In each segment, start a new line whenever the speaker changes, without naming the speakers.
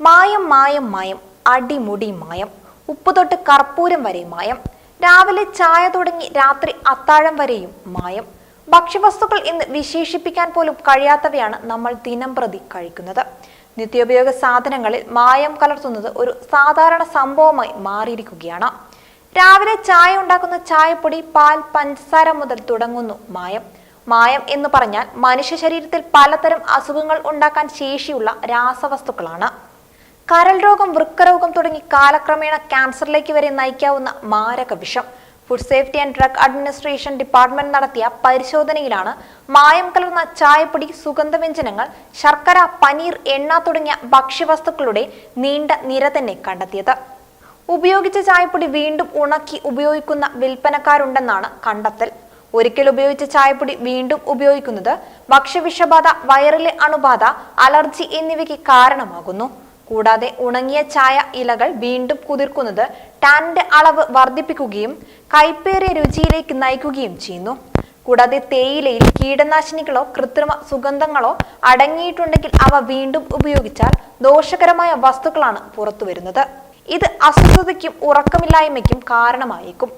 മായം മായം മായം അടിമുടി മായം ഉപ്പുതൊട്ട് കർപ്പൂരം വരെ മായം രാവിലെ ചായ തുടങ്ങി രാത്രി അത്താഴം വരെയും മായം. ഭക്ഷ്യവസ്തുക്കൾ ഇന്ന് വിശേഷിപ്പിക്കാൻ പോലും കഴിയാത്തവയാണ് നമ്മൾ ദിനം പ്രതി കഴിക്കുന്നത്. നിത്യോപയോഗ സാധനങ്ങളിൽ മായം കലർത്തുന്നത് ഒരു സാധാരണ സംഭവമായി മാറിയിരിക്കുകയാണ്. രാവിലെ ചായ ഉണ്ടാക്കുന്ന ചായപ്പൊടി പാൽ പഞ്ചസാര മുതൽ തുടങ്ങുന്നു മായം. മായം എന്ന് പറഞ്ഞാൽ മനുഷ്യ ശരീരത്തിൽ പലതരം അസുഖങ്ങൾ ഉണ്ടാക്കാൻ ശേഷിയുള്ള രാസവസ്തുക്കളാണ്. കരൾ രോഗം വൃക്കരോഗം തുടങ്ങി കാലക്രമേണ ക്യാൻസറിലേക്ക് വരെ നയിക്കാവുന്ന മാരക വിഷം. Food safety and drug administration department നടത്തിയ പരിശോധനയിലാണ് മായം കലർന്ന ചായപ്പൊടി സുഗന്ധവ്യഞ്ജനങ്ങൾ ശർക്കര പനീർ എണ്ണ തുടങ്ങിയ ഭക്ഷ്യവസ്തുക്കളുടെ നീണ്ട നിര തന്നെ കണ്ടെത്തിയത്. ഉപയോഗിച്ച ചായപ്പൊടി വീണ്ടും ഉണക്കി ഉപയോഗിക്കുന്ന വിൽപ്പനക്കാരുണ്ടെന്നാണ് കണ്ടെത്തൽ. ഒരിക്കൽ ഉപയോഗിച്ച ചായപ്പൊടി വീണ്ടും ഉപയോഗിക്കുന്നത് ഭക്ഷ്യവിഷബാധ വയറിലെ അണുബാധ അലർജി എന്നിവയ്ക്ക് കാരണമാകുന്നു. കൂടാതെ ഉണങ്ങിയ ചായ ഇലകൾ വീണ്ടും കുതിർക്കുന്നത് ടാനിന്റെ അളവ് വർദ്ധിപ്പിക്കുകയും കൈപ്പേറിയ രുചിയിലേക്ക് നയിക്കുകയും ചെയ്യുന്നു. കൂടാതെ തേയിലയിൽ കീടനാശിനികളോ കൃത്രിമ സുഗന്ധങ്ങളോ അടങ്ങിയിട്ടുണ്ടെങ്കിൽ അവ വീണ്ടും ഉപയോഗിച്ചാൽ ദോഷകരമായ വസ്തുക്കളാണ് പുറത്തുവരുന്നത്. ഇത് അസ്വസ്ഥതയ്ക്കും ഉറക്കമില്ലായ്മയ്ക്കും കാരണമായേക്കും.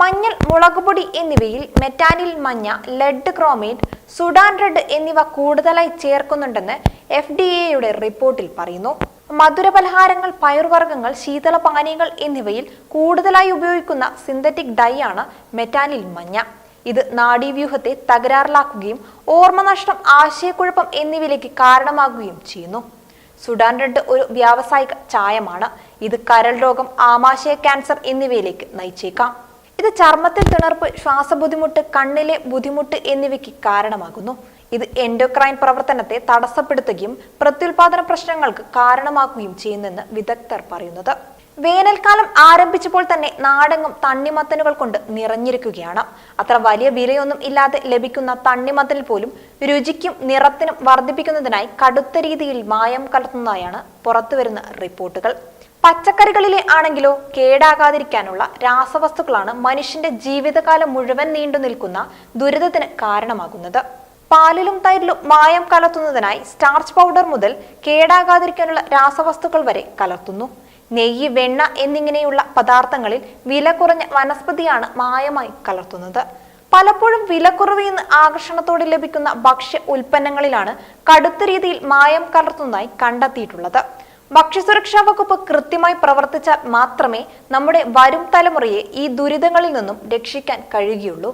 മഞ്ഞൾ മുളകുപൊടി എന്നിവയിൽ മെറ്റാനിൽ മഞ്ഞ ലെഡ് ക്രോമേറ്റ് സുഡാൻ റെഡ് എന്നിവ കൂടുതലായി ചേർക്കുന്നുണ്ടെന്ന് എഫ് ഡി എയുടെ റിപ്പോർട്ടിൽ പറയുന്നു. മധുരപലഹാരങ്ങൾ പയറുവർഗങ്ങൾ ശീതളപാനീയങ്ങൾ എന്നിവയിൽ കൂടുതലായി ഉപയോഗിക്കുന്ന സിന്തറ്റിക് ഡൈ ആണ് മെറ്റാനിൽ മഞ്ഞ. ഇത് നാഡീവ്യൂഹത്തെ തകരാറിലാക്കുകയും ഓർമ്മനഷ്ടം ആശയക്കുഴപ്പം എന്നിവയിലേക്ക് കാരണമാകുകയും ചെയ്യുന്നു. സുഡാൻ റെഡ് ഒരു വ്യാവസായിക ചായമാണ്. ഇത് കരൾ രോഗം ആമാശയ ക്യാൻസർ എന്നിവയിലേക്ക് നയിച്ചേക്കാം. ഇത് ചർമ്മത്തിൽ തിണർപ്പ് ശ്വാസബുദ്ധിമുട്ട് കണ്ണിലെ ബുദ്ധിമുട്ട് എന്നിവയ്ക്ക് കാരണമാകുന്നു. ഇത് എൻഡോക്രൈൻ പ്രവർത്തനത്തെ തടസ്സപ്പെടുത്തുകയും പ്രത്യുൽപാദന പ്രശ്നങ്ങൾക്ക് കാരണമാക്കുകയും ചെയ്യുന്നെന്ന് വിദഗ്ധർ പറയുന്നത്. വേനൽക്കാലം ആരംഭിച്ചപ്പോൾ തന്നെ നാടെങ്ങും തണ്ണിമത്തനുകൾ കൊണ്ട് നിറഞ്ഞിരിക്കുകയാണ്. അത്ര വലിയ വിലയൊന്നും ഇല്ലാതെ ലഭിക്കുന്ന തണ്ണിമത്തനിൽ പോലും രുചിക്കും നിറത്തിനും വർദ്ധിപ്പിക്കുന്നതിനായി കടുത്ത രീതിയിൽ മായം കലർത്തുന്നതായാണ് പുറത്തുവരുന്ന റിപ്പോർട്ടുകൾ. പച്ചക്കറികളിലെ ആണെങ്കിലോ കേടാകാതിരിക്കാനുള്ള രാസവസ്തുക്കളാണ് മനുഷ്യന്റെ ജീവിതകാലം മുഴുവൻ നീണ്ടു നിൽക്കുന്ന ദുരിതത്തിന് കാരണമാകുന്നത്. പാലിലും തൈരിലും മായം കലർത്തുന്നതിനായി സ്റ്റാർച്ച് പൗഡർ മുതൽ കേടാകാതിരിക്കാനുള്ള രാസവസ്തുക്കൾ വരെ കലർത്തുന്നു. നെയ്യ് വെണ്ണ എന്നിങ്ങനെയുള്ള പദാർത്ഥങ്ങളിൽ വില കുറഞ്ഞ വനസ്പതിയാണ് മായമായി കലർത്തുന്നത്. പലപ്പോഴും വിലക്കുറവ് എന്ന് ആകർഷണത്തോടെ ലഭിക്കുന്ന ഭക്ഷ്യ ഉൽപ്പന്നങ്ങളിലാണ് കടുത്ത രീതിയിൽ മായം കലർത്തുന്നതായി കണ്ടെത്തിയിട്ടുള്ളത്. ഭക്ഷ്യസുരക്ഷാ വകുപ്പ് കൃത്യമായി പ്രവർത്തിച്ചാൽ മാത്രമേ നമ്മുടെ വരും തലമുറയെ ഈ ദുരിതങ്ങളിൽ നിന്നും രക്ഷിക്കാൻ കഴിയുകയുള്ളൂ.